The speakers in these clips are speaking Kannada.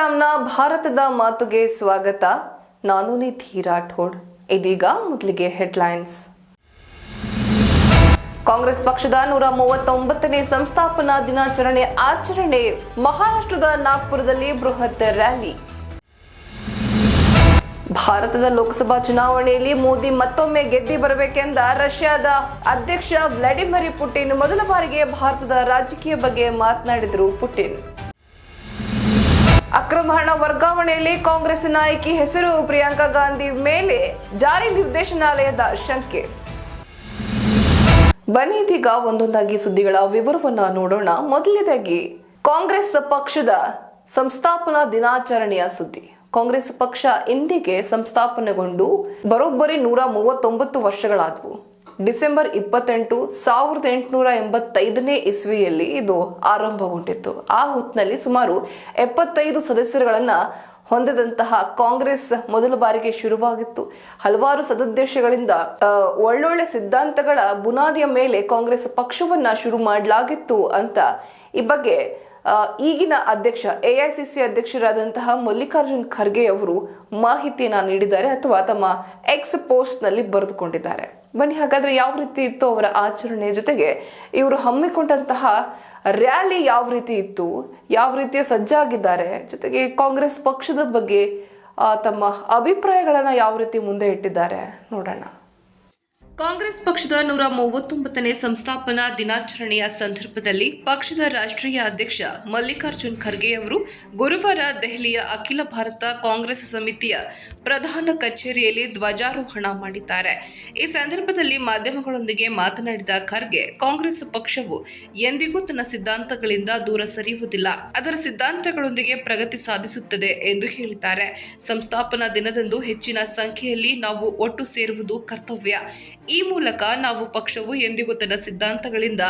ಸಾಯಿರಾಮ್ನ ಭಾರತದ ಮಾತುಗೆ ಸ್ವಾಗತ. ನಾನು ನಿಧಿ ರಾಠೋಡ್. ಇದೀಗ ಮೊದಲಿಗೆ ಹೆಡ್ಲೈನ್ಸ್. ಕಾಂಗ್ರೆಸ್ ಪಕ್ಷದ ನೂರ ಮೂವತ್ತೊಂಬತ್ತನೇ ಸಂಸ್ಥಾಪನಾ ದಿನಾಚರಣೆ ಆಚರಣೆ ಮಹಾರಾಷ್ಟ್ರದ ನಾಗ್ಪುರದಲ್ಲಿ ಬೃಹತ್ ರ್ಯಾಲಿ. ಭಾರತದ ಲೋಕಸಭಾ ಚುನಾವಣೆಯಲ್ಲಿ ಮೋದಿ ಮತ್ತೊಮ್ಮೆ ಗೆದ್ದಿ ಬರಬೇಕೆಂದ ರಷ್ಯಾದ ಅಧ್ಯಕ್ಷ ವ್ಲಾಡಿಮಿರ್ ಪುಟಿನ್ ಮೊದಲ ಬಾರಿಗೆ ಭಾರತದ ರಾಜಕೀಯ ಬಗ್ಗೆ ಮಾತನಾಡಿದರು ಪುಟಿನ್. ಅಕ್ರಮ ಹಣ ವರ್ಗಾವಣೆಯಲ್ಲಿ ಕಾಂಗ್ರೆಸ್ ನಾಯಕಿ ಹೆಸರು ಪ್ರಿಯಾಂಕಾ ಗಾಂಧಿ ಮೇಲೆ ಜಾರಿ ನಿರ್ದೇಶನಾಲಯದ ಶಂಕೆ. ಬನ್ನಿ ಇದೀಗ ಒಂದೊಂದಾಗಿ ಸುದ್ದಿಗಳ ವಿವರವನ್ನ ನೋಡೋಣ. ಮೊದಲನೇದಾಗಿ, ಕಾಂಗ್ರೆಸ್ ಪಕ್ಷದ ಸಂಸ್ಥಾಪನಾ ದಿನಾಚರಣೆಯ ಸುದ್ದಿ. ಕಾಂಗ್ರೆಸ್ ಪಕ್ಷ ಇಂದಿಗೆ ಸಂಸ್ಥಾಪನೆಗೊಂಡು ಬರೋಬ್ಬರಿ ನೂರ ಮೂವತ್ತೊಂಬತ್ತು ವರ್ಷಗಳಾದವು. ಡಿಸೆಂಬರ್ ಇಪ್ಪತ್ತೆಂಟು ಸಾವಿರದ ಎಂಟುನೂರ ಎಂಬತ್ತೈದನೇ ಇಸ್ವಿಯಲ್ಲಿ ಇದು ಆರಂಭಗೊಂಡಿತ್ತು. ಆ ಹೊತ್ತಿನಲ್ಲಿ ಸುಮಾರು ಎಪ್ಪತ್ತೈದು ಸದಸ್ಯರುಗಳನ್ನ ಹೊಂದಿದಂತಹ ಕಾಂಗ್ರೆಸ್ ಮೊದಲ ಬಾರಿಗೆ ಶುರುವಾಗಿತ್ತು. ಹಲವಾರು ಸದುದ್ದೇಶಗಳಿಂದ ಒಳ್ಳೊಳ್ಳೆ ಸಿದ್ಧಾಂತಗಳ ಬುನಾದಿಯ ಮೇಲೆ ಕಾಂಗ್ರೆಸ್ ಪಕ್ಷವನ್ನ ಶುರು ಮಾಡಲಾಗಿತ್ತು ಅಂತ ಈ ಬಗ್ಗೆ ಈಗಿನ ಅಧ್ಯಕ್ಷ ಎಐಸಿಸಿ ಅಧ್ಯಕ್ಷರಾದಂತಹ ಮಲ್ಲಿಕಾರ್ಜುನ್ ಖರ್ಗೆ ಅವರು ಮಾಹಿತಿಯನ್ನ ನೀಡಿದ್ದಾರೆ ಅಥವಾ ತಮ್ಮ ಎಕ್ಸ್ ಪೋಸ್ಟ್ನಲ್ಲಿ ಬರೆದುಕೊಂಡಿದ್ದಾರೆ. ಬನ್ನಿ, ಹಾಗಾದ್ರೆ ಯಾವ ರೀತಿ ಇತ್ತು ಅವರ ಆಚರಣೆ ಜೊತೆಗೆ? ಇವರು ಹಮ್ಮಿಕೊಂಡಂತಹ ರ್ಯಾಲಿ ಯಾವ ರೀತಿ ಇತ್ತು? ಯಾವ ರೀತಿಯ ಸಜ್ಜಾಗಿದ್ದಾರೆ? ಜೊತೆಗೆ ಕಾಂಗ್ರೆಸ್ ಪಕ್ಷದ ಬಗ್ಗೆ ತಮ್ಮ ಅಭಿಪ್ರಾಯಗಳನ್ನ ಯಾವ ರೀತಿ ಮುಂದೆ ಇಟ್ಟಿದ್ದಾರೆ? ನೋಡೋಣ. ಕಾಂಗ್ರೆಸ್ ಪಕ್ಷದ ನೂರ ಮೂವತ್ತೊಂಬತ್ತನೇ ಸಂಸ್ಥಾಪನಾ ದಿನಾಚರಣೆಯ ಸಂದರ್ಭದಲ್ಲಿ ಪಕ್ಷದ ರಾಷ್ಟ್ರೀಯ ಅಧ್ಯಕ್ಷ ಮಲ್ಲಿಕಾರ್ಜುನ್ ಖರ್ಗೆ ಅವರು ಗುರುವಾರ ದೆಹಲಿಯ ಅಖಿಲ ಭಾರತ ಕಾಂಗ್ರೆಸ್ ಸಮಿತಿಯ ಪ್ರಧಾನ ಕಚೇರಿಯಲ್ಲಿ ಧ್ವಜಾರೋಹಣ ಮಾಡಿದ್ದಾರೆ. ಈ ಸಂದರ್ಭದಲ್ಲಿ ಮಾಧ್ಯಮಗಳೊಂದಿಗೆ ಮಾತನಾಡಿದ ಖರ್ಗೆ, ಕಾಂಗ್ರೆಸ್ ಪಕ್ಷವು ಎಂದಿಗೂ ತನ್ನ ಸಿದ್ಧಾಂತಗಳಿಂದ ದೂರ ಸರಿಯುವುದಿಲ್ಲ. ಅದರ ಸಿದ್ಧಾಂತಗಳೊಂದಿಗೆ ಪ್ರಗತಿ ಸಾಧಿಸುತ್ತದೆ ಎಂದು ಹೇಳಿದ್ದಾರೆ. ಸಂಸ್ಥಾಪನಾ ದಿನದಂದು ಹೆಚ್ಚಿನ ಸಂಖ್ಯೆಯಲ್ಲಿ ನಾವು ಒಟ್ಟು ಸೇರುವುದು ಕರ್ತವ್ಯ. ಈ ಮೂಲಕ ನಾವು ಪಕ್ಷವು ಎಂದಿಗೂ ತನ್ನ ಸಿದ್ಧಾಂತಗಳಿಂದ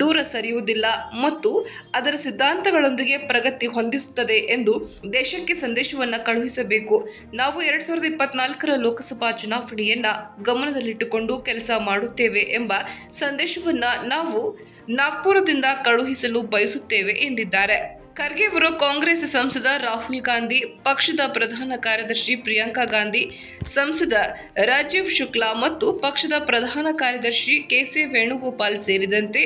ದೂರ ಸರಿಯುವುದಿಲ್ಲ ಮತ್ತು ಅದರ ಸಿದ್ಧಾಂತಗಳೊಂದಿಗೆ ಪ್ರಗತಿ ಹೊಂದಿಸುತ್ತದೆ ಎಂದು ದೇಶಕ್ಕೆ ಸಂದೇಶವನ್ನು ಕಳುಹಿಸಬೇಕು. ನಾವು ಎರಡ್ ಸಾವಿರದ ಇಪ್ಪತ್ನಾಲ್ಕರ ಲೋಕಸಭಾ ಚುನಾವಣೆಯನ್ನ ಗಮನದಲ್ಲಿಟ್ಟುಕೊಂಡು ಕೆಲಸ ಮಾಡುತ್ತೇವೆ ಎಂಬ ಸಂದೇಶವನ್ನ ನಾವು ನಾಗ್ಪುರದಿಂದ ಕಳುಹಿಸಲು ಬಯಸುತ್ತೇವೆ ಎಂದಿದ್ದಾರೆ. ಖರ್ಗೆ ಅವರು ಕಾಂಗ್ರೆಸ್ ಸಂಸದ ರಾಹುಲ್ ಗಾಂಧಿ, ಪಕ್ಷದ ಪ್ರಧಾನ ಕಾರ್ಯದರ್ಶಿ ಪ್ರಿಯಾಂಕಾ ಗಾಂಧಿ, ಸಂಸದ ರಾಜೀವ್ ಶುಕ್ಲಾ ಮತ್ತು ಪಕ್ಷದ ಪ್ರಧಾನ ಕಾರ್ಯದರ್ಶಿ ಕೆಸಿ ವೇಣುಗೋಪಾಲ್ ಸೇರಿದಂತೆ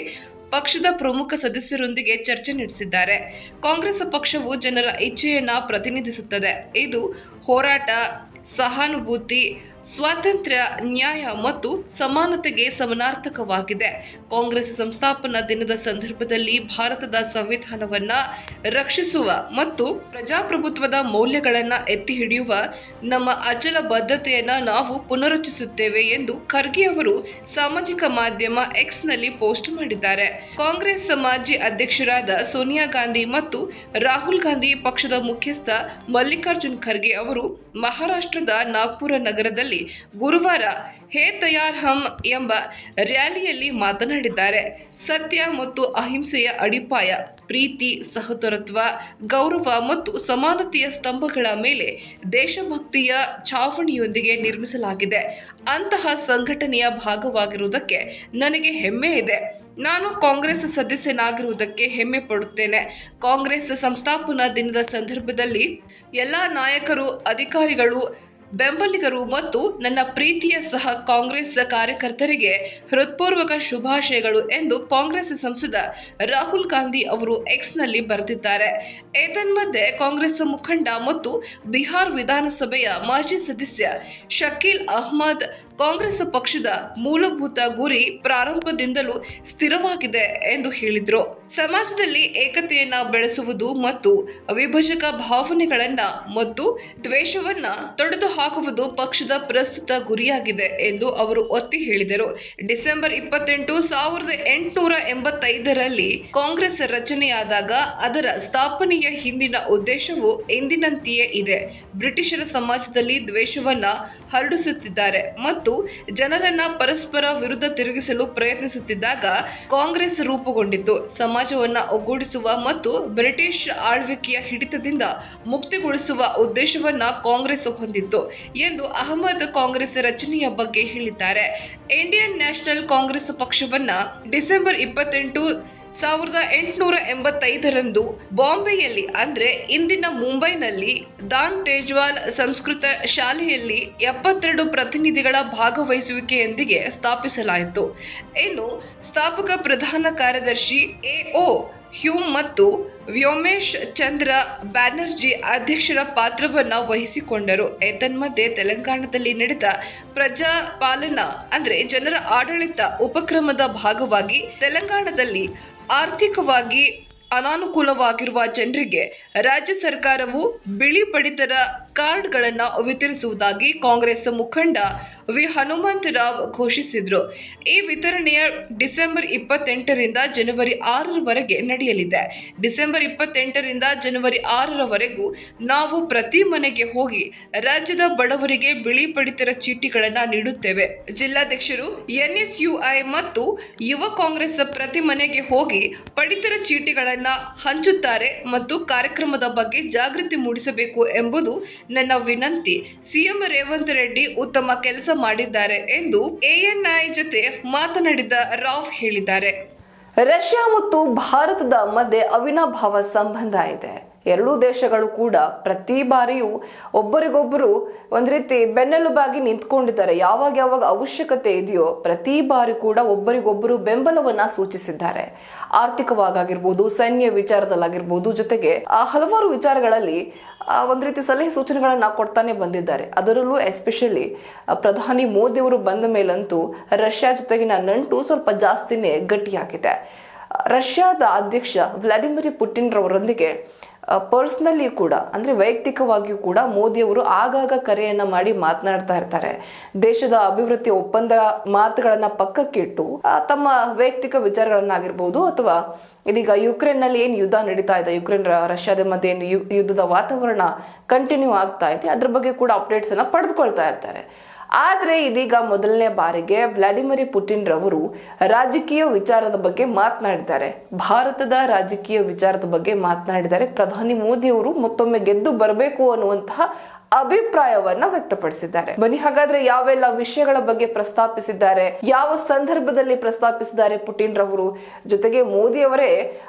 ಪಕ್ಷದ ಪ್ರಮುಖ ಸದಸ್ಯರೊಂದಿಗೆ ಚರ್ಚೆ ನಡೆಸಿದ್ದಾರೆ. ಕಾಂಗ್ರೆಸ್ ಪಕ್ಷವು ಜನರ ಇಚ್ಛೆಯನ್ನ ಪ್ರತಿನಿಧಿಸುತ್ತದೆ. ಇದು ಹೋರಾಟ, ಸಹಾನುಭೂತಿ ಸ್ವಾತಂತ್ರ್ಯ, ನ್ಯಾಯ ಮತ್ತು ಸಮಾನತೆಗೆ ಸಮನಾರ್ಥಕವಾಗಿದೆ. ಕಾಂಗ್ರೆಸ್ ಸಂಸ್ಥಾಪನಾ ದಿನದ ಸಂದರ್ಭದಲ್ಲಿ ಭಾರತದ ಸಂವಿಧಾನವನ್ನ ರಕ್ಷಿಸುವ ಮತ್ತು ಪ್ರಜಾಪ್ರಭುತ್ವದ ಮೌಲ್ಯಗಳನ್ನ ಎತ್ತಿ ಹಿಡಿಯುವ ನಮ್ಮ ಅಚಲ ಬದ್ಧತೆಯನ್ನು ನಾವು ಪುನರುಚ್ಚಿಸುತ್ತೇವೆ ಎಂದು ಖರ್ಗೆ ಅವರು ಸಾಮಾಜಿಕ ಮಾಧ್ಯಮ ಎಕ್ಸ್ನಲ್ಲಿ ಪೋಸ್ಟ್ ಮಾಡಿದ್ದಾರೆ. ಕಾಂಗ್ರೆಸ್ ಮಾಜಿ ಅಧ್ಯಕ್ಷರಾದ ಸೋನಿಯಾ ಗಾಂಧಿ ಮತ್ತು ರಾಹುಲ್ ಗಾಂಧಿ ಪಕ್ಷದ ಮುಖ್ಯಸ್ಥ ಮಲ್ಲಿಕಾರ್ಜುನ್ ಖರ್ಗೆ ಅವರು ಮಹಾರಾಷ್ಟ್ರದ ನಾಗ್ಪುರ ನಗರದಲ್ಲಿ ಗುರುವಾರ ಹೇ ತಯಾರ್ ಹಮ್ ಎಂಬ ರ್ಯಾಲಿಯಲ್ಲಿ ಮಾತನಾಡಿದ್ದಾರೆ. ಸತ್ಯ ಮತ್ತು ಅಹಿಂಸೆಯ ಅಡಿಪಾಯ, ಪ್ರೀತಿ, ಸಹೋದರತ್ವ, ಗೌರವ ಮತ್ತು ಸಮಾನತೆಯ ಸ್ತಂಭಗಳ ಮೇಲೆ ದೇಶಭಕ್ತಿಯ ಛಾವಣಿಯೊಂದಿಗೆ ನಿರ್ಮಿಸಲಾಗಿದೆ. ಅಂತಹ ಸಂಘಟನೆಯ ಭಾಗವಾಗಿರುವುದಕ್ಕೆ ನನಗೆ ಹೆಮ್ಮೆ ಇದೆ. ನಾನು ಕಾಂಗ್ರೆಸ್ ಸದಸ್ಯನಾಗಿರುವುದಕ್ಕೆ ಹೆಮ್ಮೆ ಪಡುತ್ತೇನೆ. ಕಾಂಗ್ರೆಸ್ ಸಂಸ್ಥಾಪನಾ ದಿನದ ಸಂದರ್ಭದಲ್ಲಿ ಎಲ್ಲ ನಾಯಕರು, ಅಧಿಕಾರಿಗಳು ಬೆಂಬಲಿಗರು ಮತ್ತು ನನ್ನ ಪ್ರೀತಿಯ ಸಹ ಕಾಂಗ್ರೆಸ್ ಕಾರ್ಯಕರ್ತರಿಗೆ ಹೃತ್ಪೂರ್ವಕ ಶುಭಾಶಯಗಳು ಎಂದು ಕಾಂಗ್ರೆಸ್ ಸಂಸದ ರಾಹುಲ್ ಗಾಂಧಿ ಅವರು ಎಕ್ಸ್ನಲ್ಲಿ ಬರೆದಿದ್ದಾರೆ. ಏತನ್ಮಧ್ಯೆ ಕಾಂಗ್ರೆಸ್ ಮುಖಂಡ ಮತ್ತು ಬಿಹಾರ್ ವಿಧಾನಸಭೆಯ ಮಾಜಿ ಸದಸ್ಯ ಶಕೀಲ್ ಅಹ್ಮದ್ ಕಾಂಗ್ರೆಸ್ ಪಕ್ಷದ ಮೂಲಭೂತ ಗುರಿ ಪ್ರಾರಂಭದಿಂದಲೂ ಸ್ಥಿರವಾಗಿದೆ ಎಂದು ಹೇಳಿದರು. ಸಮಾಜದಲ್ಲಿ ಏಕತೆಯನ್ನ ಬೆಳೆಸುವುದು ಮತ್ತು ವಿಭಜಕ ಭಾವನೆಗಳನ್ನ ಮತ್ತು ದ್ವೇಷವನ್ನ ತೊಡೆದು ಹಾಕುವುದು ಪಕ್ಷದ ಪ್ರಸ್ತುತ ಗುರಿಯಾಗಿದೆ ಎಂದು ಅವರು ಒತ್ತಿ ಹೇಳಿದರು. ಡಿಸೆಂಬರ್ ಇಪ್ಪತ್ತೆಂಟು ಸಾವಿರದ ಎಂಟುನೂರ ಎಂಬತ್ತೈದರಲ್ಲಿ ಕಾಂಗ್ರೆಸ್ ರಚನೆಯಾದಾಗ ಅದರ ಸ್ಥಾಪನೆಯ ಹಿಂದಿನ ಉದ್ದೇಶವು ಎಂದಿನಂತೆಯೇ ಇದೆ. ಬ್ರಿಟಿಷರ ಸಮಾಜದಲ್ಲಿ ದ್ವೇಷವನ್ನ ಹರಡಿಸುತ್ತಿದ್ದಾರೆ ಮತ್ತು ಜನರನ್ನ ಪರಸ್ಪರ ವಿರುದ್ಧ ತಿರುಗಿಸಲು ಪ್ರಯತ್ನಿಸುತ್ತಿದ್ದಾಗ ಕಾಂಗ್ರೆಸ್ ರೂಪುಗೊಂಡಿತು ಸಮಾಜವನ್ನ ಒಗ್ಗೂಡಿಸುವ ಮತ್ತು ಬ್ರಿಟಿಷ್ ಆಳ್ವಿಕೆಯ ಹಿಡಿತದಿಂದ ಮುಕ್ತಿಗೊಳಿಸುವ ಉದ್ದೇಶವನ್ನ ಕಾಂಗ್ರೆಸ್ ಹೊಂದಿತ್ತು ಎಂದು ಅಹಮದ್ ಕಾಂಗ್ರೆಸ್ ರಚನೆಯ ಬಗ್ಗೆ ಹೇಳಿದ್ದಾರೆ. ಇಂಡಿಯನ್ ನ್ಯಾಷನಲ್ ಕಾಂಗ್ರೆಸ್ ಪಕ್ಷವನ್ನ ಡಿಸೆಂಬರ್ ಇಪ್ಪತ್ತೆಂಟು ಸಾವಿರದ ಎಂಟುನೂರ ಎಂಬತ್ತೈದರಂದು ಬಾಂಬೆಯಲ್ಲಿ, ಅಂದರೆ ಇಂದಿನ ಮುಂಬೈನಲ್ಲಿ, ದಾನ್ ತೇಜ್ವಾಲ್ ಸಂಸ್ಕೃತ ಶಾಲೆಯಲ್ಲಿ ಎಪ್ಪತ್ತೆರಡು ಪ್ರತಿನಿಧಿಗಳ ಭಾಗವಹಿಸುವಿಕೆಯೊಂದಿಗೆ ಸ್ಥಾಪಿಸಲಾಯಿತು. ಇನ್ನು ಸ್ಥಾಪಕ ಪ್ರಧಾನ ಕಾರ್ಯದರ್ಶಿ ಎ ಓ ಹ್ಯೂಮ್ ಮತ್ತು ವ್ಯೋಮೇಶ್ ಚಂದ್ರ ಬ್ಯಾನರ್ಜಿ ಅಧ್ಯಕ್ಷರ ಪಾತ್ರವನ್ನು ವಹಿಸಿಕೊಂಡರು. ಏತನ್ಮಧ್ಯೆ ತೆಲಂಗಾಣದಲ್ಲಿ ನಡೆದ ಪ್ರಜಾಪಾಲನಾ, ಅಂದರೆ ಜನರ ಆಡಳಿತ ಉಪಕ್ರಮದ ಭಾಗವಾಗಿ ತೆಲಂಗಾಣದಲ್ಲಿ ಆರ್ಥಿಕವಾಗಿ ಅನಾನುಕೂಲವಾಗಿರುವ ಜನರಿಗೆ ರಾಜ್ಯ ಸರ್ಕಾರವು ಬಿಳಿ ಪಡಿತರ ಕಾರ್ಡ್ಗಳನ್ನು ವಿತರಿಸುವುದಾಗಿ ಕಾಂಗ್ರೆಸ್ ಮುಖಂಡ ವಿ. ಹನುಮಂತರಾವ್ ಘೋಷಿಸಿದರು. ಈ ವಿತರಣೆಯ ಡಿಸೆಂಬರ್ ಇಪ್ಪತ್ತೆಂಟರಿಂದ ಜನವರಿ ಆರರವರೆಗೆ ನಡೆಯಲಿದೆ. ಡಿಸೆಂಬರ್ ಇಪ್ಪತ್ತೆಂಟರಿಂದ ಜನವರಿ ಆರರವರೆಗೂ ನಾವು ಪ್ರತಿ ಮನೆಗೆ ಹೋಗಿ ರಾಜ್ಯದ ಬಡವರಿಗೆ ಬಿಳಿ ಪಡಿತರ ಚೀಟಿಗಳನ್ನು ನೀಡುತ್ತೇವೆ. ಜಿಲ್ಲಾಧ್ಯಕ್ಷರು ಎನ್ಎಸ್ಯುಐ ಮತ್ತು ಯುವ ಕಾಂಗ್ರೆಸ್ ಪ್ರತಿ ಮನೆಗೆ ಹೋಗಿ ಪಡಿತರ ಚೀಟಿಗಳನ್ನು ಹಂಚುತ್ತಾರೆ ಮತ್ತು ಕಾರ್ಯಕ್ರಮದ ಬಗ್ಗೆ ಜಾಗೃತಿ ಮೂಡಿಸಬೇಕು ಎಂಬುದು ನನ್ನ ವಿನಂತಿ, ಸಿಎಂ ರೇವಂತ್ ರೆಡ್ಡಿ ಉತ್ತಮ ಕೆಲಸ ಮಾಡಿದ್ದಾರೆ ಎಂದು ಎಎನ್ಐ ಜೊತೆ ಮಾತನಾಡಿದ ರಾವ್ ಹೇಳಿದ್ದಾರೆ. ರಷ್ಯಾ ಮತ್ತು ಭಾರತದ ಮಧ್ಯೆ ಅವಿನಾಭಾವ ಸಂಬಂಧ ಇದೆ. ಎರಡೂ ದೇಶಗಳು ಕೂಡ ಪ್ರತಿ ಬಾರಿಯೂ ಒಬ್ಬರಿಗೊಬ್ಬರು ಒಂದ್ ರೀತಿ ಬೆನ್ನೆಲುಬಾಗಿ ನಿಂತ್ಕೊಂಡಿದ್ದಾರೆ. ಯಾವಾಗ ಯಾವಾಗ ಅವಶ್ಯಕತೆ ಇದೆಯೋ ಪ್ರತಿ ಬಾರಿ ಕೂಡ ಒಬ್ಬರಿಗೊಬ್ಬರು ಬೆಂಬಲವನ್ನ ಸೂಚಿಸಿದ್ದಾರೆ. ಆರ್ಥಿಕವಾಗಿರ್ಬೋದು ಸೈನ್ಯ ವಿಚಾರದಲ್ಲಾಗಿರ್ಬೋದು, ಜೊತೆಗೆ, ಆ, ಹಲವಾರು ವಿಚಾರಗಳಲ್ಲಿ ಒಂದ್ ರೀತಿ ಸಲಹೆ ಸೂಚನೆಗಳನ್ನ ಕೊಡ್ತಾನೆ ಬಂದಿದ್ದಾರೆ. ಅದರಲ್ಲೂ ಎಸ್ಪೆಷಲಿ ಪ್ರಧಾನಿ ಮೋದಿ ಅವರು ಬಂದ ಮೇಲಂತೂ ರಷ್ಯಾ ಜೊತೆಗಿನ ನಂಟು ಸ್ವಲ್ಪ ಜಾಸ್ತಿನೇ ಗಟ್ಟಿಯಾಗಿದೆ. ರಷ್ಯಾದ ಅಧ್ಯಕ್ಷ ವ್ಲಾದಿಮಿರ್ ಪುಟಿನ್ ರವರೊಂದಿಗೆ ಪರ್ಸ್ನಲಿ ಕೂಡ, ಅಂದ್ರೆ ವೈಯಕ್ತಿಕವಾಗಿಯೂ ಕೂಡ ಮೋದಿಯವರು ಆಗಾಗ ಕರೆಯನ್ನ ಮಾಡಿ ಮಾತನಾಡ್ತಾ ಇರ್ತಾರೆ. ದೇಶದ ಅಭಿವೃದ್ಧಿ ಒಪ್ಪಂದ ಮಾತುಗಳನ್ನ ಪಕ್ಕಕ್ಕಿಟ್ಟು ತಮ್ಮ ವೈಯಕ್ತಿಕ ವಿಚಾರಗಳನ್ನಾಗಿರ್ಬೋದು ಅಥವಾ ಇದೀಗ ಯುಕ್ರೇನ್ನಲ್ಲಿ ನಲ್ಲಿ ಏನ್ ಯುದ್ಧ ನಡೀತಾ ಇದೆ, ಯುಕ್ರೇನ್ ರಷ್ಯಾದ ಮಧ್ಯೆ ಏನು ಯುದ್ಧದ ವಾತಾವರಣ ಕಂಟಿನ್ಯೂ ಆಗ್ತಾ ಇದೆ, ಅದ್ರ ಬಗ್ಗೆ ಕೂಡ ಅಪ್ಡೇಟ್ಸ್ ಅನ್ನ ಪಡೆದುಕೊಳ್ತಾ ಇರ್ತಾರೆ. ಆದ್ರೆ ಇದೀಗ ಮೊದಲನೇ ಬಾರಿಗೆ ವ್ಲಾಡಿಮಿರ್ ಪುಟಿನ್ ರವರು ರಾಜಕೀಯ ವಿಚಾರದ ಬಗ್ಗೆ ಮಾತನಾಡಿದ್ದಾರೆ. ಭಾರತದ ರಾಜಕೀಯ ವಿಚಾರದ ಬಗ್ಗೆ ಮಾತನಾಡಿದ್ದಾರೆ. ಪ್ರಧಾನಿ ಮೋದಿ ಅವರು ಮತ್ತೊಮ್ಮೆ ಗೆದ್ದು ಬರಬೇಕು ಅನ್ನುವಂತಹ ಅಭಿಪ್ರಾಯವನ್ನ ವ್ಯಕ್ತಪಡಿಸಿದ್ದಾರೆ. ಬನ್ನಿ, ಹಾಗಾದ್ರೆ ಯಾವೆಲ್ಲ ವಿಷಯಗಳ ಬಗ್ಗೆ ಪ್ರಸ್ತಾಪಿಸಿದ್ದಾರೆ? ಯಾವ ಸಂದರ್ಭದಲ್ಲಿ ಪ್ರಸ್ತಾಪಿಸಿದ್ದಾರೆ ಪುಟಿನ್ ರವರು? ಜೊತೆಗೆ ಮೋದಿ ಅವರೇ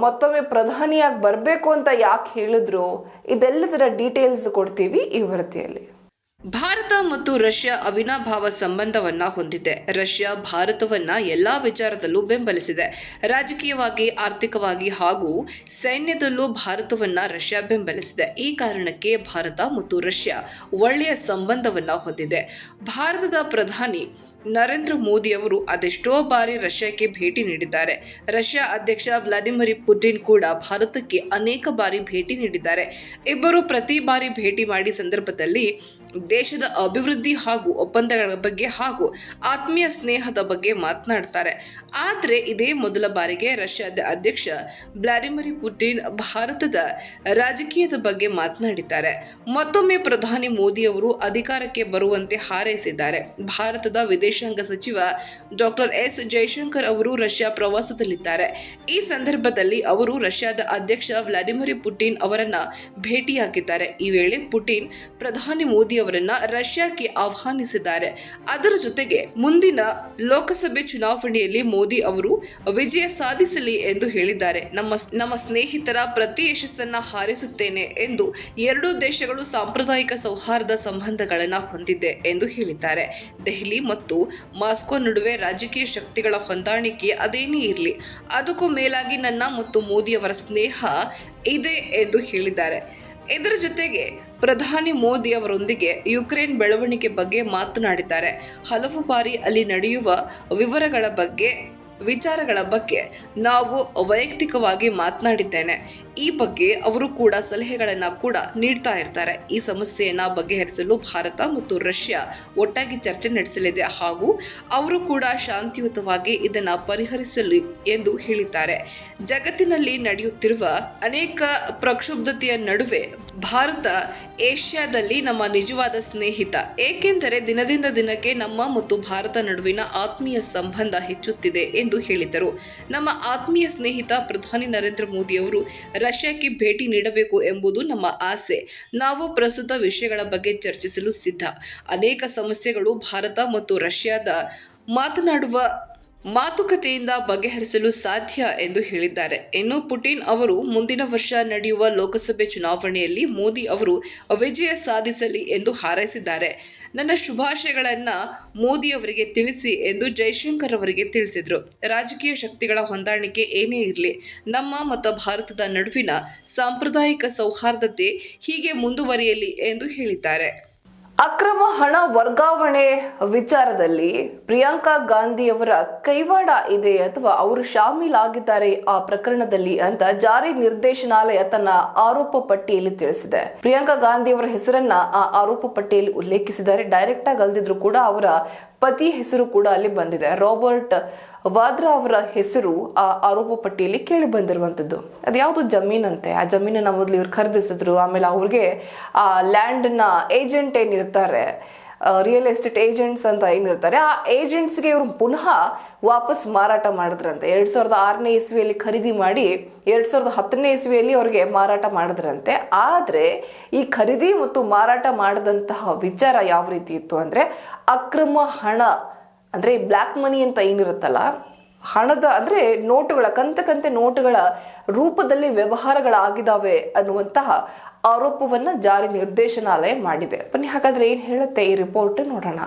ಮತ್ತೊಮ್ಮೆ ಪ್ರಧಾನಿಯಾಗಿ ಬರಬೇಕು ಅಂತ ಯಾಕೆ ಹೇಳಿದ್ರು? ಇದೆಲ್ಲದರ ಡೀಟೇಲ್ಸ್ ಕೊಡ್ತೀವಿ ಈ ವರದಿಯಲ್ಲಿ. ಭಾರತ ಮತ್ತು ರಷ್ಯಾ ಅವಿನಾಭಾವ ಸಂಬಂಧವನ್ನ ಹೊಂದಿದೆ. ರಷ್ಯಾ ಭಾರತವನ್ನ ಎಲ್ಲಾ ವಿಚಾರದಲ್ಲೂ ಬೆಂಬಲಿಸಿದೆ. ರಾಜಕೀಯವಾಗಿ, ಆರ್ಥಿಕವಾಗಿ ಹಾಗೂ ಸೈನ್ಯದಲ್ಲೂ ಭಾರತವನ್ನ ರಷ್ಯಾ ಬೆಂಬಲಿಸಿದೆ. ಈ ಕಾರಣಕ್ಕೆ ಭಾರತ ಮತ್ತು ರಷ್ಯಾ ಒಳ್ಳೆಯ ಸಂಬಂಧವನ್ನ ಹೊಂದಿದೆ. ಭಾರತದ ಪ್ರಧಾನಿ ನರೇಂದ್ರ ಮೋದಿ ಅವರು ಅದೆಷ್ಟೋ ಬಾರಿ ರಷ್ಯಾಕ್ಕೆ ಭೇಟಿ ನೀಡಿದ್ದಾರೆ. ರಷ್ಯಾ ಅಧ್ಯಕ್ಷ ವ್ಲಾದಿಮಿರ್ ಪುಟಿನ್ ಕೂಡ ಭಾರತಕ್ಕೆ ಅನೇಕ ಬಾರಿ ಭೇಟಿ ನೀಡಿದ್ದಾರೆ. ಇಬ್ಬರು ಪ್ರತಿ ಬಾರಿ ಭೇಟಿ ಮಾಡಿ ಸಂದರ್ಭದಲ್ಲಿ ದೇಶದ ಅಭಿವೃದ್ಧಿ ಹಾಗೂ ಒಪ್ಪಂದಗಳ ಬಗ್ಗೆ ಹಾಗೂ ಆತ್ಮೀಯ ಸ್ನೇಹದ ಬಗ್ಗೆ ಮಾತನಾಡ್ತಾರೆ. ಆದರೆ ಇದೇ ಮೊದಲ ಬಾರಿಗೆ ರಷ್ಯಾದ ಅಧ್ಯಕ್ಷ ವ್ಲಾಡಿಮಿರ್ ಪುಟಿನ್ ಭಾರತದ ರಾಜಕೀಯದ ಬಗ್ಗೆ ಮಾತನಾಡಿದ್ದಾರೆ. ಮತ್ತೊಮ್ಮೆ ಪ್ರಧಾನಿ ಮೋದಿ ಅವರು ಅಧಿಕಾರಕ್ಕೆ ಬರುವಂತೆ ಹಾರೈಸಿದ್ದಾರೆ. ಭಾರತದ ವಿದೇಶಾಂಗ ಸಚಿವ ಡಾಕ್ಟರ್ ಎಸ್ ಜೈಶಂಕರ್ ಅವರು ರಷ್ಯಾ ಪ್ರವಾಸದಲ್ಲಿದ್ದಾರೆ. ಈ ಸಂದರ್ಭದಲ್ಲಿ ಅವರು ರಷ್ಯಾದ ಅಧ್ಯಕ್ಷ ವ್ಲಾಡಿಮಿರ್ ಪುಟಿನ್ ಅವರನ್ನ ಭೇಟಿಯಾಗಿದ್ದಾರೆ. ಈ ವೇಳೆ ಪುಟಿನ್, ಪ್ರಧಾನಿ ಮೋದಿ ಅವರನ್ನ ರಷ್ಯಾಕ್ಕೆ ಆಹ್ವಾನಿಸಿದ್ದಾರೆ. ಅದರ ಜೊತೆಗೆ ಮುಂದಿನ ಲೋಕಸಭೆ ಚುನಾವಣೆಯಲ್ಲಿ ಮೋದಿ ಅವರು ವಿಜಯ ಸಾಧಿಸಲಿ ಎಂದು ಹೇಳಿದ್ದಾರೆ. ನಮ್ಮ ನಮ್ಮ ಸ್ನೇಹಿತರ ಪ್ರತಿ ಯಶಸ್ಸನ್ನ ಹಾರಿಸುತ್ತೇನೆ ಎಂದು ಎರಡೂ ದೇಶಗಳು ಸಾಂಪ್ರದಾಯಿಕ ಸೌಹಾರ್ದ ಸಂಬಂಧಗಳನ್ನು ಹೊಂದಿದೆ ಎಂದು ಹೇಳಿದ್ದಾರೆ. ದೆಹಲಿ ಮತ್ತು ಮಾಸ್ಕೋ ನಡುವೆ ರಾಜಕೀಯ ಶಕ್ತಿಗಳ ಹೊಂದಾಣಿಕೆ ಅದೇನೇ ಇರಲಿ, ಅದಕ್ಕೂ ಮೇಲಾಗಿ ನನ್ನ ಮತ್ತು ಮೋದಿಯವರ ಸ್ನೇಹ ಇದೆ ಎಂದು ಹೇಳಿದ್ದಾರೆ. ಇದರ ಜೊತೆಗೆ ಪ್ರಧಾನಿ ಮೋದಿ ಅವರೊಂದಿಗೆ ಯುಕ್ರೇನ್ ಬೆಳವಣಿಗೆ ಬಗ್ಗೆ ಮಾತನಾಡಿದ್ದಾರೆ. ಹಲವು ಬಾರಿ ಅಲ್ಲಿ ನಡೆಯುವ ವಿವರಗಳ ಬಗ್ಗೆ ವಿಚಾರಗಳ ಬಗ್ಗೆ ನಾವು ವೈಯಕ್ತಿಕವಾಗಿ ಮಾತನಾಡಿದ್ದೇನೆ. ಈ ಬಗ್ಗೆ ಅವರು ಕೂಡ ಸಲಹೆಗಳನ್ನು ಕೂಡ ನೀಡ್ತಾ ಇರ್ತಾರೆ. ಈ ಸಮಸ್ಯೆಯನ್ನು ಬಗೆಹರಿಸಲು ಭಾರತ ಮತ್ತು ರಷ್ಯಾ ಒಟ್ಟಾಗಿ ಚರ್ಚೆ ನಡೆಸಲಿದೆ ಹಾಗೂ ಅವರು ಕೂಡ ಶಾಂತಿಯುತವಾಗಿ ಇದನ್ನು ಪರಿಹರಿಸಲಿ ಎಂದು ಹೇಳಿದ್ದಾರೆ. ಜಗತ್ತಿನಲ್ಲಿ ನಡೆಯುತ್ತಿರುವ ಅನೇಕ ಪ್ರಕ್ಷುಬ್ಧತೆಯ ನಡುವೆ ಭಾರತ ಏಷ್ಯಾದಲ್ಲಿ ನಮ್ಮ ನಿಜವಾದ ಸ್ನೇಹಿತ. ಏಕೆಂದರೆ ದಿನದಿಂದ ದಿನಕ್ಕೆ ನಮ್ಮ ಮತ್ತು ಭಾರತ ನಡುವಿನ ಆತ್ಮೀಯ ಸಂಬಂಧ ಹೆಚ್ಚುತ್ತಿದೆ ಎಂದು ಹೇಳಿದರು. ನಮ್ಮ ಆತ್ಮೀಯ ಸ್ನೇಹಿತ ಪ್ರಧಾನಿ ನರೇಂದ್ರ ಮೋದಿ ಅವರು ರಷ್ಯಾಕ್ಕೆ ಭೇಟಿ ನೀಡಬೇಕು ಎಂಬುದು ನಮ್ಮ ಆಸೆ. ನಾವು ಪ್ರಸ್ತುತ ವಿಷಯಗಳ ಬಗ್ಗೆ ಚರ್ಚಿಸಲು ಸಿದ್ಧ. ಅನೇಕ ಸಮಸ್ಯೆಗಳು ಭಾರತ ಮತ್ತು ರಷ್ಯಾದ ಮಾತನಾಡುವ ಮಾತುಕತೆಯಿಂದ ಬಗೆಹರಿಸಲು ಸಾಧ್ಯ ಎಂದು ಹೇಳಿದ್ದಾರೆ. ಇನ್ನು ಪುಟಿನ್ ಅವರು ಮುಂದಿನ ವರ್ಷ ನಡೆಯುವ ಲೋಕಸಭೆ ಚುನಾವಣೆಯಲ್ಲಿ ಮೋದಿ ಅವರು ವಿಜಯ ಸಾಧಿಸಲಿ ಎಂದು ಹಾರೈಸಿದ್ದಾರೆ. ನನ್ನ ಶುಭಾಶಯಗಳನ್ನು ಮೋದಿ ಅವರಿಗೆ ತಿಳಿಸಿ ಎಂದು ಜೈಶಂಕರ್ ಅವರಿಗೆ ತಿಳಿಸಿದರು. ರಾಜಕೀಯ ಶಕ್ತಿಗಳ ಹೊಂದಾಣಿಕೆ ಏನೇ ಇರಲಿ, ನಮ್ಮ ಮತ್ತು ಭಾರತದ ನಡುವಿನ ಸಾಂಪ್ರದಾಯಿಕ ಸೌಹಾರ್ದತೆ ಹೀಗೆ ಮುಂದುವರಿಯಲಿ ಎಂದು ಹೇಳಿದ್ದಾರೆ. ಅಕ್ರಮ ಹಣ ವರ್ಗಾವಣೆ ವಿಚಾರದಲ್ಲಿ ಪ್ರಿಯಾಂಕಾ ಗಾಂಧಿಯವರ ಕೈವಾಡ ಇದೆ ಅಥವಾ ಅವರು ಶಾಮೀಲಾಗಿದ್ದಾರೆ ಆ ಪ್ರಕರಣದಲ್ಲಿ ಅಂತ ಜಾರಿ ನಿರ್ದೇಶನಾಲಯ ತನ್ನ ಆರೋಪ ಪಟ್ಟಿಯಲ್ಲಿ ತಿಳಿಸಿದೆ. ಪ್ರಿಯಾಂಕಾ ಗಾಂಧಿಯವರ ಹೆಸರನ್ನ ಆ ಆರೋಪ ಪಟ್ಟಿಯಲ್ಲಿ ಉಲ್ಲೇಖಿಸಿದ್ದಾರೆ. ಡೈರೆಕ್ಟ್ ಆಗಿ ಅಲ್ದಿದ್ರು ಕೂಡ ಅವರ ಪತಿ ಹೆಸರು ಕೂಡ ಅಲ್ಲಿ ಬಂದಿದೆ. ರಾಬರ್ಟ್ ವಾದ್ರಾ ಅವರ ಹೆಸರು ಆ ಆರೋಪ ಪಟ್ಟಿಯಲ್ಲಿ ಕೇಳಿ ಬಂದಿರುವಂತದ್ದು. ಅದ್ಯಾವುದು ಜಮೀನಂತೆ ಆ ಜಮೀನನ್ನ ಮೊದಲು ಇವ್ರು ಖರೀದಿಸಿದ್ರು, ಆಮೇಲೆ ಅವ್ರಿಗೆ ಆ ಲ್ಯಾಂಡ್ನ ಏಜೆಂಟ್ ಏನಿರ್ತಾರೆ ರಿಯಲ್ ಎಸ್ಟೇಟ್ ಏಜೆಂಟ್ಸ್ ಅಂತ ಏನಿರ್ತಾರೆ, ಆ ಏಜೆಂಟ್ಸ್ಗೆ ಇವರು ಪುನಃ ವಾಪಸ್ ಮಾರಾಟ ಮಾಡಿದ್ರಂತೆ. ಎರಡು ಸಾವಿರದ ಆರನೇ ಇಸ್ವಿಯಲ್ಲಿ ಖರೀದಿ ಮಾಡಿ, ಎರಡು ಸಾವಿರದ ಹತ್ತನೇ ಇಸ್ವಿಯಲ್ಲಿ ಅವ್ರಿಗೆ ಮಾರಾಟ ಮಾಡಿದ್ರಂತೆ. ಆದ್ರೆ ಈ ಖರೀದಿ ಮತ್ತು ಮಾರಾಟ ಮಾಡಿದಂತಹ ವಿಚಾರ ಯಾವ ರೀತಿ ಇತ್ತು ಅಂದ್ರೆ, ಅಕ್ರಮ ಹಣ ಅಂದ್ರೆ ಬ್ಲ್ಯಾಕ್ ಮನಿ ಅಂತ ಏನಿರುತ್ತಲ್ಲ, ಹಣದ ಅಂದ್ರೆ ನೋಟುಗಳ, ಕಂತೆ ಕಂತೆ ನೋಟುಗಳ ರೂಪದಲ್ಲಿ ವ್ಯವಹಾರಗಳಾಗಿದ್ದಾವೆ ಅನ್ನುವಂತಹ ಆರೋಪವನ್ನ ಜಾರಿ ನಿರ್ದೇಶನಾಲಯ ಮಾಡಿದೆ. ಬನ್ನಿ, ಹಾಗಾದ್ರೆ ಏನು ಹೇಳುತ್ತೆ ಈ ರಿಪೋರ್ಟ್ ನೋಡೋಣ.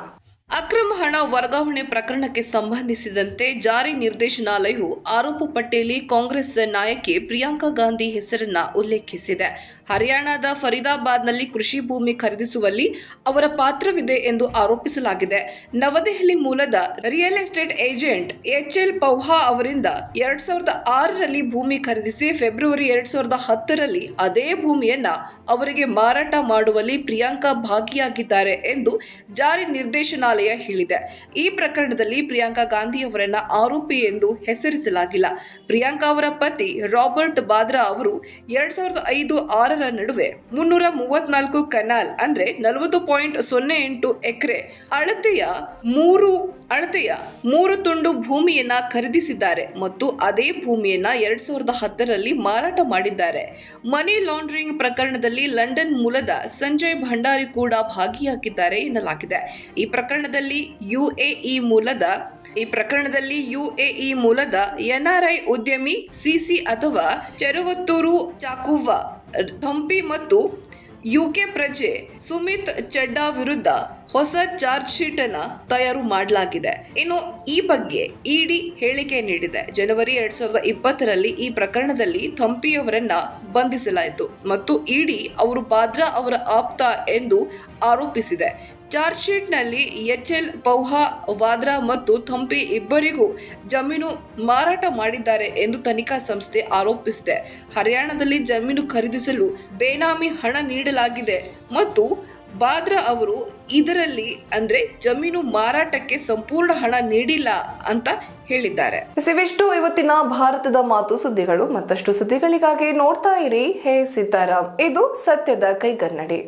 ಅಕ್ರಮ ಹಣ ವರ್ಗಾವಣೆ ಪ್ರಕರಣಕ್ಕೆ ಸಂಬಂಧಿಸಿದಂತೆ ಜಾರಿ ನಿರ್ದೇಶನಾಲಯವು ಆರೋಪ ಪಟ್ಟಿಯಲ್ಲಿ ಕಾಂಗ್ರೆಸ್ ನಾಯಕಿ ಪ್ರಿಯಾಂಕಾ ಗಾಂಧಿ ಹೆಸರನ್ನ ಉಲ್ಲೇಖಿಸಿದೆ. ಹರಿಯಾಣದ ಫರೀದಾಬಾದ್ನಲ್ಲಿ ಕೃಷಿ ಭೂಮಿ ಖರೀದಿಸುವಲ್ಲಿ ಅವರ ಪಾತ್ರವಿದೆ ಎಂದು ಆರೋಪಿಸಲಾಗಿದೆ. ನವದೆಹಲಿ ಮೂಲದ real estate agent H L ಪೌಹಾ ಅವರಿಂದ ಎರಡ್ ಸಾವಿರದ ಆರರಲ್ಲಿ ಭೂಮಿ ಖರೀದಿಸಿ, ಫೆಬ್ರವರಿ ಎರಡ್ ಸಾವಿರದ ಹತ್ತರಲ್ಲಿ ಅದೇ ಭೂಮಿಯನ್ನ ಅವರಿಗೆ ಮಾರಾಟ ಮಾಡುವಲ್ಲಿ ಪ್ರಿಯಾಂಕಾ ಭಾಗಿಯಾಗಿದ್ದಾರೆ ಎಂದು ಜಾರಿ ನಿರ್ದೇಶನಾಲಯ ಹೇಳಿದೆ. ಈ ಪ್ರಕರಣದಲ್ಲಿ ಪ್ರಿಯಾಂಕಾ ಗಾಂಧಿ ಅವರನ್ನ ಆರೋಪಿ ಎಂದು ಹೆಸರಿಸಲಾಗಿಲ್ಲ. ಪ್ರಿಯಾಂಕಾ ಅವರ ಪತಿ ರಾಬರ್ಟ್ ಬಾದ್ರಾ ಅವರು ಎರಡ್ ಸಾವಿರದ ಐದು ಆರರ ನಡುವೆ ಮುನ್ನೂರ ಮೂವತ್ನಾಲ್ಕು ಕನಾಲ್ ಅಂದ್ರೆ ನಲವತ್ತು ಪಾಯಿಂಟ್ ಸೊನ್ನೆ ಎಂಟು ಎಕರೆ ಅಳತೆಯ ಮೂರು ಅಳತೆಯ ಮೂರು ತುಂಡು ಭೂಮಿಯನ್ನ ಖರೀದಿಸಿದ್ದಾರೆ ಮತ್ತು ಅದೇ ಭೂಮಿಯನ್ನ ಎರಡ್ ಸಾವಿರದ ಹತ್ತರಲ್ಲಿ ಮಾರಾಟ ಮಾಡಿದ್ದಾರೆ. ಮನಿ ಲಾಂಡ್ರಿಂಗ್ ಪ್ರಕರಣದಲ್ಲಿ ಲಂಡನ್ ಮೂಲದ ಸಂಜಯ್ ಭಂಡಾರಿ ಕೂಡ ಭಾಗಿಯಾಗಿದ್ದಾರೆ ಎನ್ನಲಾಗಿದೆ. ಈ ಪ್ರಕರಣದಲ್ಲಿ ಯುಎಇ ಮೂಲದ, ಈ ಪ್ರಕರಣದಲ್ಲಿ ಯುಎಇ ಮೂಲದ ಎನ್ಆರ್ಐ ಉದ್ಯಮಿ ಸಿಸಿ ಅಥವಾ ಚೆರುವತ್ತೂರು ಚಾಕುವ ಥಂಪಿ ಮತ್ತು ಯುಕೆ ಪ್ರಜೆ ಸುಮಿತ್ ಚಡ್ಡಾ ವಿರುದ್ಧ ಹೊಸ ಚಾರ್ಜ್ ಶೀಟ್ ಅನ್ನ ತಯಾರು ಮಾಡಲಾಗಿದೆ. ಇನ್ನು ಈ ಬಗ್ಗೆ ಇಡಿ ಹೇಳಿಕೆ ನೀಡಿದೆ. ಜನವರಿ ಎರಡ್ ಸಾವಿರದ ಇಪ್ಪತ್ತರಲ್ಲಿ ಈ ಪ್ರಕರಣದಲ್ಲಿ ಥಂಪಿಯವರನ್ನ ಬಂಧಿಸಲಾಯಿತು ಮತ್ತು ಇಡಿ ಅವರು ಬಾದ್ರಾ ಅವರ ಆಪ್ತ ಎಂದು ಆರೋಪಿಸಿದೆ. ಚಾರ್ಜ್ ಶೀಟ್ನಲ್ಲಿ ಎಚ್ ಎಲ್ ಪೌಹಾ, ವಾದ್ರಾ ಮತ್ತು ಥಂಪಿ ಇಬ್ಬರಿಗೂ ಜಮೀನು ಮಾರಾಟ ಮಾಡಿದ್ದಾರೆ ಎಂದು ತನಿಖಾ ಸಂಸ್ಥೆ ಆರೋಪಿಸಿದೆ. ಹರಿಯಾಣದಲ್ಲಿ ಜಮೀನು ಖರೀದಿಸಲು ಬೇನಾಮಿ ಹಣ ನೀಡಲಾಗಿದೆ ಮತ್ತು ಬಾದ್ರಾ ಅವರು ಇದರಲ್ಲಿ ಅಂದ್ರೆ ಜಮೀನು ಮಾರಾಟಕ್ಕೆ ಸಂಪೂರ್ಣ ಹಣ ನೀಡಿಲ್ಲ ಅಂತ ಹೇಳಿದ್ದಾರೆ. ಇವಿಷ್ಟು ಇವತ್ತಿನ ಭಾರತದ ಮಾತು ಸುದ್ದಿಗಳು. ಮತ್ತಷ್ಟು ಸುದ್ದಿಗಳಿಗಾಗಿ ನೋಡ್ತಾ ಇರಿ. ಹೇ ಸೀತಾರಾಮ್. ಇದು ಸತ್ಯದ ಕೈಗನ್ನಡಿ.